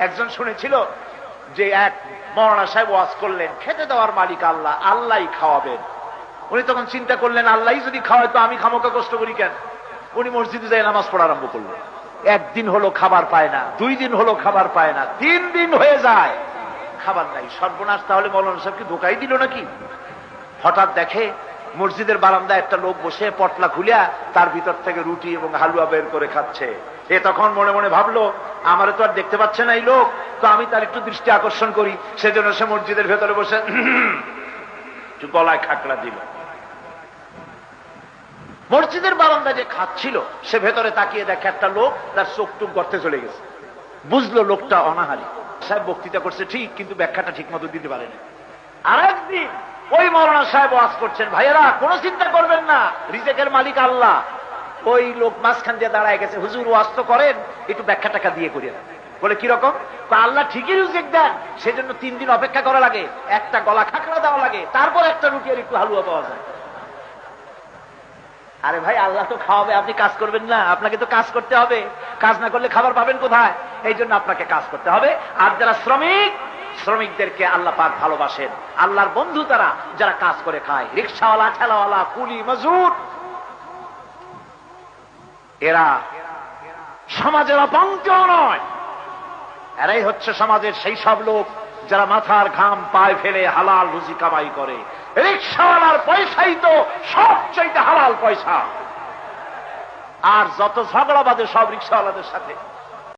একজন শুনেছিল যে এক মরানা সাহেব ওয়াজ করলেন, খেতে দেওয়ার মালিক আল্লাহ, আল্লাহই খাওয়াবেন। উনি তখন চিন্তা করলেন, আল্লাহই যদি খাওয়ায় তো আমি খামোকা কষ্ট করি কেন? উনি মসজিদে যাই নামাজ পড়া আরম্ভ করলেন। একদিন হলো খাবার পায় না, দুই দিন হলো খাবার পায় না, তিন দিন হয়ে যায়, খাবার নাই। সর্বনাশ তাহলে মৌলানা সাহেবকে ধোকাই দিল নাকি? হঠাৎ দেখে মসজিদের বারান্দায় একটা লোক বসে পটলা খুলিয়া তার ভিতর থেকে রুটি এবং হালুয়া বের করে খাচ্ছে। এ তখন মনে মনে ভাবলো আমারে তো আর দেখতে পাচ্ছে না এই লোক। তো আমি তার একটু দৃষ্টি আকর্ষণ করি। সেজন্য সে মসজিদের ভেতরে বসে গলায় খাকড়া দিল। মসজিদের বারান্দা যে খাচ্ছিল সে ভেতরে তাকিয়ে দেখে একটা লোক তার চোখ টুক গর্তে চলে গেছে। বুঝলো লোকটা অনাহারি। সাহেব বক্তৃতা করছে ঠিক, কিন্তু ব্যাখ্যাটা ঠিক মতো দিতে পারেনি আর একদিন ওই মৌলানা সাহেব ওয়াজ করছেন, ভাইয়েরা, কোনো চিন্তা করবেন না। রিজেকের মালিক আল্লাহ। ওই লোক মাঝখান দিয়ে দাঁড়ায় গেছে। হুজুর ওয়াজ তো করেন, একটু ব্যাখ্যা টাকা দিয়ে করিয়ে বলে কীরকম আল্লাহ ঠিকই রিজেক দেন। সেজন্য তিন দিন অপেক্ষা করা লাগে। একটা গলা খাকড়া দেওয়া লাগে। তারপর একটা রুটি আর একটু হালুয়া পাওয়া যায়। আরে ভাই, আল্লাহ তো খাওয়াবে। আপনি কাজ করবেন না। আপনাকে তো কাজ করতে হবে। কাজ না করলে খাবার পাবেন কোথায়? এই জন্য আপনাকে কাজ করতে হবে। আর যারা শ্রমিক, শ্রমিকদেরকে আল্লাহ পাক ভালোবাসেন। আল্লাহর বন্ধু তারা, যারা কাজ করে খায়। রিক্সাওয়ালা, ঠেলাওয়ালা, কুলি, মজুর। এরা সমাজের অপঙ্ক নয়। এরাই হচ্ছে সমাজের সেই সব লোক যারা মাথার ঘাম পায়ে ফেলে হালাল রুজি কামাই করে। রিক্সাওয়ালার পয়সাই তো সবচেয়ে হালাল পয়সা। আর যত ঝগড়া বাদে সব রিক্সাওয়ালাদের সাথে।